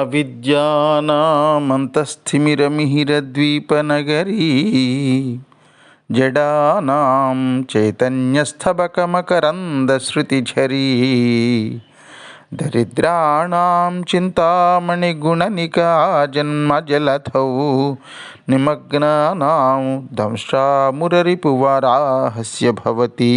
अविद्यानामन्तस्थिमिरमिहिरद्वीपनगरी जडानां चैतन्यस्थबकमकरन्दश्रुतिझरी दरिद्राणां चिन्तामणिगुणनिका जन्मजलथौ निमग्नानां दंशामुररिपुवराहस्य भवति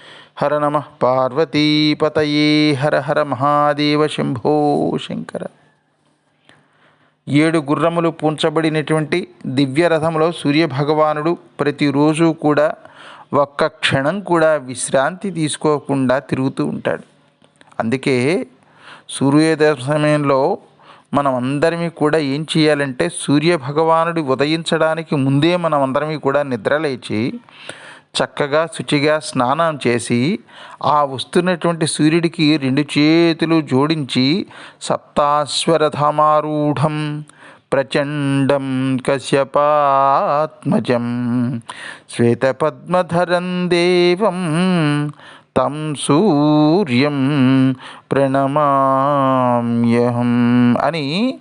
హర నమ పార్వతీపతయే హర హర మహాదేవ శంభో శంకర. ఏడు గుర్రములు పూంచబడినటువంటి దివ్యరథంలో సూర్యభగవానుడు ప్రతిరోజు కూడా ఒక్క క్షణం కూడా విశ్రాంతి తీసుకోకుండా తిరుగుతూ ఉంటాడు. అందుకే సూర్యోదయ సమయంలో మనం అందరిమీ కూడా ఏం చేయాలంటే సూర్య భగవానుడు ఉదయించడానికి ముందే మనం అందరిమీ కూడా నిద్రలేచి చక్కగా శుచిగా స్నానం చేసి ఆ వస్తున్నటువంటి సూర్యుడికి రెండు చేతులు జోడించి సప్తాశ్వరథమారూఢం ప్రచండం కశ్యపాత్మజం శ్వేతపద్మధరం దేవం తం సూర్యం ప్రణమామ్యహం అని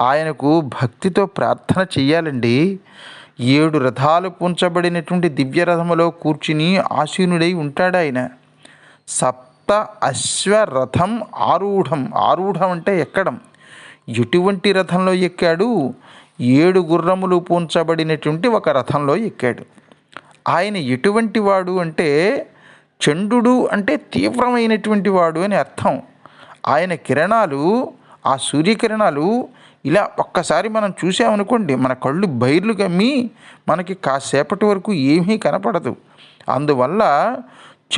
ఆయనకు భక్తితో ప్రార్థన చెయ్యాలండి. ఏడు రథాలు పుంచబడినటువంటి దివ్య రథములో కూర్చుని ఆసీనుడై ఉంటాడు ఆయన. సప్త అశ్వరథం ఆరూఢం. ఆరూఢం అంటే ఎక్కడం? ఎటువంటి రథంలో ఎక్కాడు? ఏడు గుర్రములు పూంచబడినటువంటి ఒక రథంలో ఎక్కాడు. ఆయన ఎటువంటి వాడు అంటే చండు అంటే తీవ్రమైనటువంటి వాడు అని అర్థం. ఆయన కిరణాలు ఆ సూర్యకిరణాలు ఇలా ఒక్కసారి మనం చూసామనుకోండి మన కళ్ళు బైర్లు కమ్మి మనకి కాసేపటి వరకు ఏమీ కనపడదు. అందువల్ల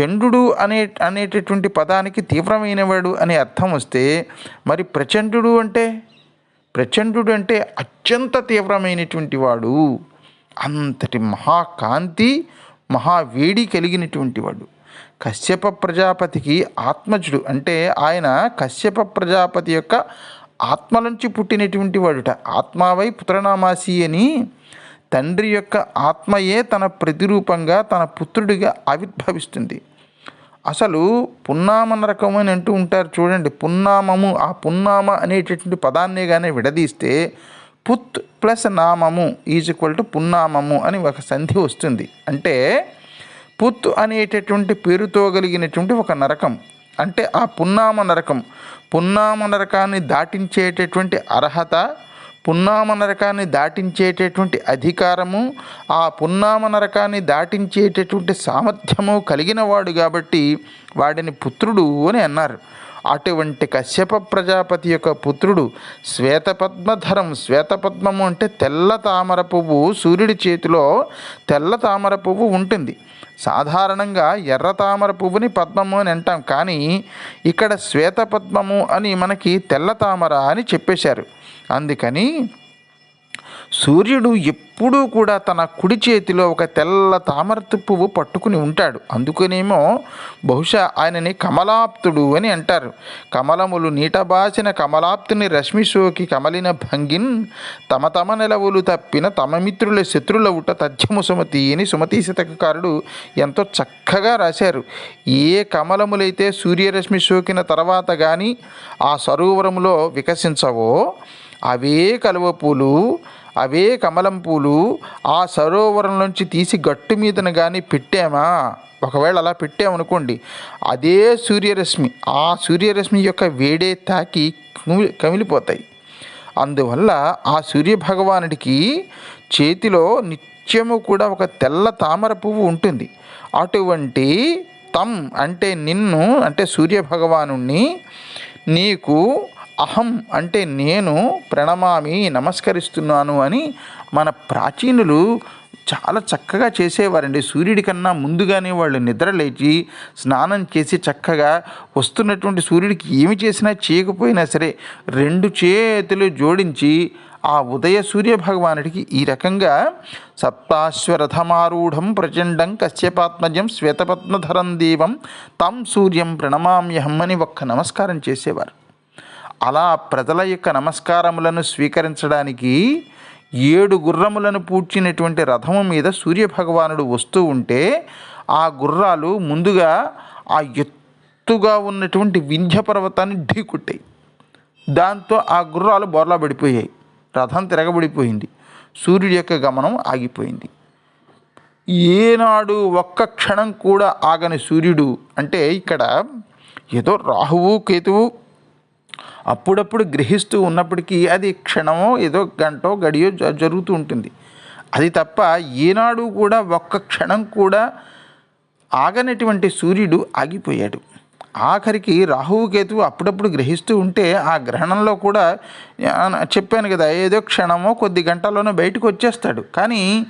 చండు అనే అనేటటువంటి పదానికి తీవ్రమైనవాడు అనే అర్థం వస్తే మరి ప్రచండు అంటే? ప్రచండు అంటే అత్యంత తీవ్రమైనటువంటి వాడు. అంతటి మహాకాంతి మహావేడి కలిగినటువంటి వాడు. కశ్యప ప్రజాపతికి ఆత్మజుడు అంటే ఆయన కశ్యప ప్రజాపతి యొక్క ఆత్మ నుంచి పుట్టినటువంటి వాడుట. ఆత్మావై పుత్రనామాసి అని తండ్రి యొక్క ఆత్మయే తన ప్రతిరూపంగా తన పుత్రుడిగా ఆవిర్భవిస్తుంది. అసలు పున్నామ నరకం అని అంటూ ఉంటారు చూడండి. పున్నామము ఆ పున్నామ అనేటటువంటి పదాన్నే కానీ విడదీస్తే పుత్ ప్లస్ నామము ఈజ్ ఈక్వల్ టు పున్నామము అని ఒక సంధి వస్తుంది. అంటే పుత్ అనేటటువంటి పేరుతో కలిగినటువంటి ఒక నరకం. అంటే ఆ పున్నామ నరకం. పున్నామ నరకాన్ని దాటించేటటువంటి అర్హత పున్నామ నరకాన్ని దాటించేటటువంటి అధికారము ఆ పున్నామ నరకాన్ని దాటించేటటువంటి సామర్థ్యము కలిగిన వాడు కాబట్టి వాడిని పుత్రుడు అని అన్నారు. అటువంటి కశ్యప ప్రజాపతి యొక్క పుత్రుడు శ్వేతపద్మధరం. శ్వేతపద్మము అంటే తెల్ల తామర పువ్వు సూర్యుడి చేతిలో తెల్ల తామర పువ్వు ఉంటుంది. సాధారణంగా ఎర్ర తామర పువ్వుని పద్మము అని అంటాం. కానీ ఇక్కడ శ్వేతపద్మము అని మనకి తెల్ల తామర అని చెప్పేశారు. అందుకని సూర్యుడు ఎప్పుడూ కూడా తన కుడి చేతిలో ఒక తెల్ల తామరతు పువ్వు పట్టుకుని ఉంటాడు. అందుకనేమో బహుశా ఆయనని కమలాప్తుడు అని అంటారు. కమలములు నీటబాసిన కమలాప్తుని రశ్మి సోకి కమలిన భంగిన్ తమ తమ నెలవులు తప్పిన తమ మిత్రుల శత్రులవుట తథ్యము సుమతి అని సుమతి శతకారుడు ఎంతో చక్కగా రాశారు. ఏ కమలములైతే సూర్యరశ్మి సోకిన తర్వాత కానీ ఆ సరోవరములో వికసించవో అవే కలువ పూలు అవే కమలం పూలు ఆ సరోవరం నుంచి తీసి గట్టు మీదన కానీ పెట్టామా? ఒకవేళ అలా పెట్టామనుకోండి అదే సూర్యరశ్మి ఆ సూర్యరశ్మి యొక్క వేడే తాకి కమిలిపోతాయి. అందువల్ల ఆ సూర్యభగవానుడికి చేతిలో నిత్యము కూడా ఒక తెల్ల తామర పువ్వు ఉంటుంది. అటువంటి తమ్ అంటే నిన్ను అంటే సూర్యభగవాను నీకు అహం అంటే నేను ప్రణమామి నమస్కరిస్తున్నాను అని మన ప్రాచీనులు చాలా చక్కగా చేసేవారండి. సూర్యుడి కన్నా ముందుగానే వాళ్ళు నిద్రలేచి స్నానం చేసి చక్కగా వస్తున్నటువంటి సూర్యుడికి ఏమి చేసినా చేయకపోయినా సరే రెండు చేతులు జోడించి ఆ ఉదయ సూర్య భగవానుడికి ఈ రకంగా సప్తాశ్వరథమారూఢం ప్రచండం కశ్యపాత్మజం శ్వేతపద్మధరం దేవం తం సూర్యం ప్రణమామ్యహం అని ఒక్క నమస్కారం చేసేవారు. అలా ప్రజల యొక్క నమస్కారములను స్వీకరించడానికి ఏడు గుర్రములను పూడ్చినటువంటి రథము మీద సూర్యభగవానుడు వస్తూ ఉంటే ఆ గుర్రాలు ముందుగా ఆ ఎత్తుగా ఉన్నటువంటి వింధ్య పర్వతాన్ని ఢీకొట్టాయి. దాంతో ఆ గుర్రాలు బొర్లా పడిపోయాయి. రథం తిరగబడిపోయింది. సూర్యుడి యొక్క గమనం ఆగిపోయింది. ఏనాడు ఒక్క క్షణం కూడా ఆగని సూర్యుడు అంటే ఇక్కడ ఏదో రాహువు కేతువు అప్పుడప్పుడు గ్రహిస్తూ ఉన్నప్పటికీ అది క్షణమో ఏదో గంటో గడియో జ- జరుగుతూ ఉంటుంది. అది తప్ప ఏనాడు కూడా ఒక్క క్షణం కూడా ఆగనటువంటి సూర్యుడు ఆగిపోయాడు. ఆఖరికి రాహువుకేతువు అప్పుడప్పుడు గ్రహిస్తూ ఉంటే ఆ గ్రహణంలో కూడా చెప్పాను కదా ఏదో క్షణమో కొద్ది గంటల్లోనో బయటకు వచ్చేస్తాడు. కానీ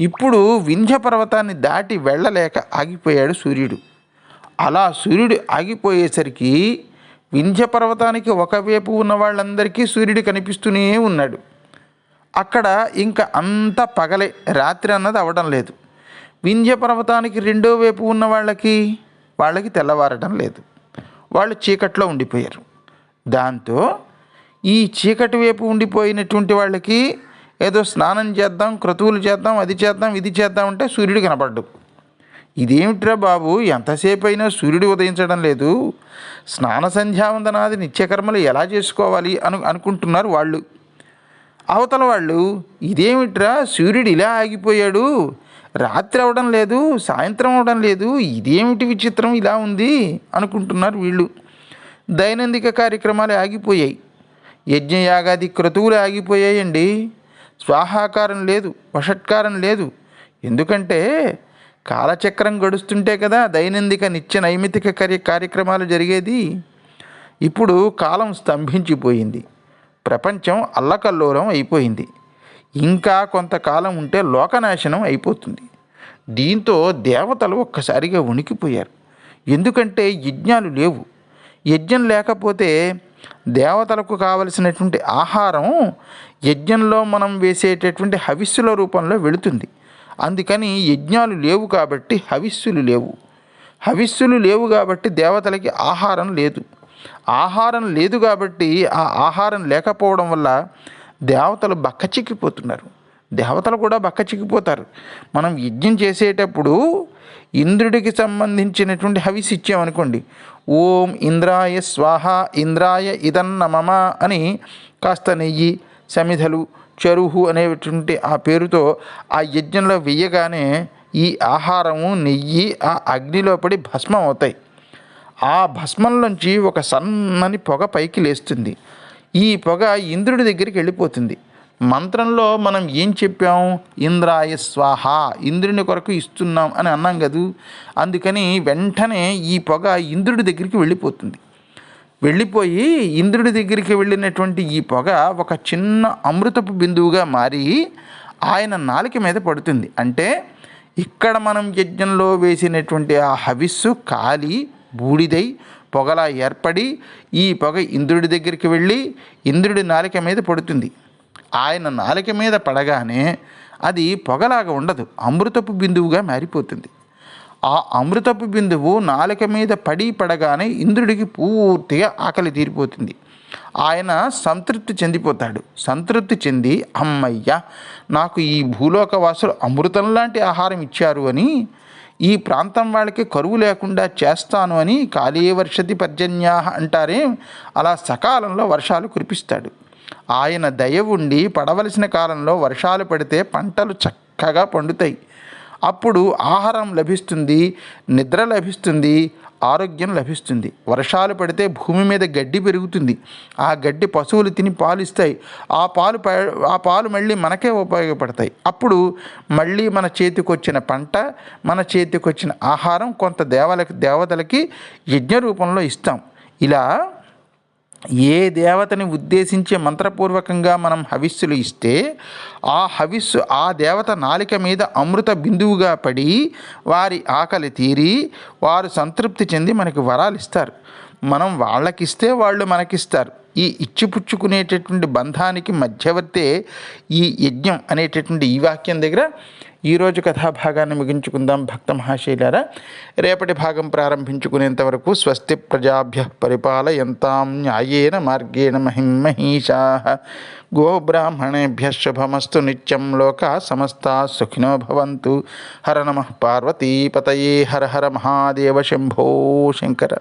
ఇప్పుడు వింధ్య పర్వతాన్ని దాటి వెళ్ళలేక ఆగిపోయాడు సూర్యుడు. అలా సూర్యుడు ఆగిపోయేసరికి వింధ్య పర్వతానికి ఒకవైపు ఉన్న వాళ్ళందరికీ సూర్యుడు కనిపిస్తూనే ఉన్నాడు. అక్కడ ఇంకా అంత పగలే రాత్రి అన్నది అవడం లేదు. వింధ్య పర్వతానికి రెండో వైపు ఉన్న వాళ్ళకి వాళ్ళకి తెల్లవారడం లేదు. వాళ్ళు చీకట్లో ఉండిపోయారు. దాంతో ఈ చీకటి వైపు ఉండిపోయినటువంటి వాళ్ళకి ఏదో స్నానం చేద్దాం క్రతువులు చేద్దాం అది చేద్దాం ఇది చేద్దాం అంటే సూర్యుడు కనపడ్డు. ఇదేమిట్రా బాబు? ఎంతసేపు అయినా సూర్యుడు ఉదయించడం లేదు. స్నాన సంధ్యావందనాది నిత్యకర్మలు ఎలా చేసుకోవాలి అను అనుకుంటున్నారు వాళ్ళు? అవతల వాళ్ళు ఇదేమిట్రా? సూర్యుడు ఇలా ఆగిపోయాడు. రాత్రి అవడం లేదు సాయంత్రం అవడం లేదు ఇదేమిటి విచిత్రం ఇలా ఉంది? అనుకుంటున్నారు వీళ్ళు. దైనందిక కార్యక్రమాలు ఆగిపోయాయి. యజ్ఞయాగాది క్రతువులు ఆగిపోయాయండి. స్వాహాకారం లేదు వషట్కారం లేదు. ఎందుకంటే కాలచక్రం గడుస్తుంటే కదా దైనందిక నిత్య నైమితిక కార్య కార్యక్రమాలు జరిగేది. ఇప్పుడు కాలం స్తంభించిపోయింది. ప్రపంచం అల్లకల్లోలం అయిపోయింది. ఇంకా కొంతకాలం ఉంటే లోకనాశనం అయిపోతుంది. దీంతో దేవతలు ఒక్కసారిగా ఉనికిపోయారు ఎందుకంటే యజ్ఞాలు లేవు. యజ్ఞం లేకపోతే దేవతలకు కావలసినటువంటి ఆహారం యజ్ఞంలో మనం వేసేటటువంటి హవిస్సుల రూపంలో వెళుతుంది. అందుకని యజ్ఞాలు లేవు కాబట్టి హవిస్సులు లేవు. హవిస్సులు లేవు కాబట్టి దేవతలకి ఆహారం లేదు. ఆహారం లేదు కాబట్టి ఆ ఆహారం లేకపోవడం వల్ల దేవతలు బక్కచిక్కిపోతున్నారు. దేవతలు కూడా బక్కచిక్కిపోతారు. మనం యజ్ఞం చేసేటప్పుడు ఇంద్రుడికి సంబంధించినటువంటి హవిస్ ఇచ్చామనుకోండి ఓం ఇంద్రాయ స్వాహ ఇంద్రాయ ఇదన్నమమ అని కాస్త నెయ్యి సమిధలు చరుహు అనేటువంటి ఆ పేరుతో ఆ యజ్ఞంలో వెయ్యగానే ఈ ఆహారము నెయ్యి ఆ అగ్నిలో పడి భస్మం అవుతాయి ఆ భస్మంలోంచి ఒక సన్నని పొగ పైకి లేస్తుంది. ఈ పొగ ఇంద్రుడి దగ్గరికి వెళ్ళిపోతుంది. మంత్రంలో మనం ఏం చెప్పాం? ఇంద్రాయ స్వాహ ఇంద్రుని కొరకు ఇస్తున్నాం అని అన్నాం కదూ? అందుకని వెంటనే ఈ పొగ ఇంద్రుడి దగ్గరికి వెళ్ళిపోతుంది. వెళ్ళిపోయి ఇంద్రుడి దగ్గరికి వెళ్ళినటువంటి ఈ పొగ ఒక చిన్న అమృతపు బిందువుగా మారి ఆయన నాలిక మీద పడుతుంది. అంటే ఇక్కడ మనం యజ్ఞంలో వేసినటువంటి ఆ హవిస్సు కాలి బూడిదై పొగలా ఏర్పడి ఈ పొగ ఇంద్రుడి దగ్గరికి వెళ్ళి ఇంద్రుడి నాలిక మీద పడుతుంది. ఆయన నాలిక మీద పడగానే అది పొగలాగా ఉండదు అమృతపు బిందువుగా మారిపోతుంది. ఆ అమృతపు బిందువు నాలుక మీద పడి పడగానే ఇంద్రుడికి పూర్తిగా ఆకలి తీరిపోతుంది. ఆయన సంతృప్తి చెందిపోతాడు. సంతృప్తి చెంది అమ్మయ్య నాకు ఈ భూలోక వాసులు అమృతం లాంటి ఆహారం ఇచ్చారు అని ఈ ప్రాంతం వాళ్ళకి కరువు లేకుండా చేస్తాను అని కాళీ వర్షతి పర్జన్యా అంటారే అలా సకాలంలో వర్షాలు కురిపిస్తాడు. ఆయన దయ ఉండి పడవలసిన కాలంలో వర్షాలు పడితే పంటలు చక్కగా పండుతాయి. అప్పుడు ఆహారం లభిస్తుంది నిద్ర లభిస్తుంది ఆరోగ్యం లభిస్తుంది. వర్షాలు పడితే భూమి మీద గడ్డి పెరుగుతుంది. ఆ గడ్డి పశువులు తిని పాలు ఇస్తాయి. ఆ పాలు ప- ఆ పాలు మళ్ళీ మనకే ఉపయోగపడతాయి. అప్పుడు మళ్ళీ మన చేతికి వచ్చిన పంట మన చేతికి వచ్చిన ఆహారం కొంత దేవలకి దేవతలకి యజ్ఞ రూపంలో ఇస్తాం. ఇలా ఏ దేవతని ఉద్దేశించి మంత్రపూర్వకంగా మనం హవిస్సులు ఇస్తే ఆ హవిస్సు ఆ దేవత నాలిక మీద అమృత బిందువుగా పడి వారి ఆకలి తీరి వారు సంతృప్తి చెంది మనకి వరాలు ఇస్తారు మనం వాళ్ళకిస్తే వాళ్ళు మనకిస్తారు. ఈ ఇచ్చిపుచ్చుకునేటటువంటి బంధానికి మధ్యవర్తే ఈ యజ్ఞం అనేటటువంటి ఈ వాక్యం దగ్గర ఈరోజు కథాభాగాన్ని ముగించుకుందాం. భక్త మహాశైలారా రేపటి భాగం ప్రారంభించుకునేంత వరకు స్వస్తి ప్రజాభ్య పరిపాలయంతాం న్యాయేన మార్గేణ మహిమహీషా. గోబ్రాహ్మణేభ్య శుభమస్తు నిత్యం లోకా సమస్తా సుఖినో భవంతు. హర నమ పార్వతీపతయే హర హర మహాదేవ శంభో శంకర.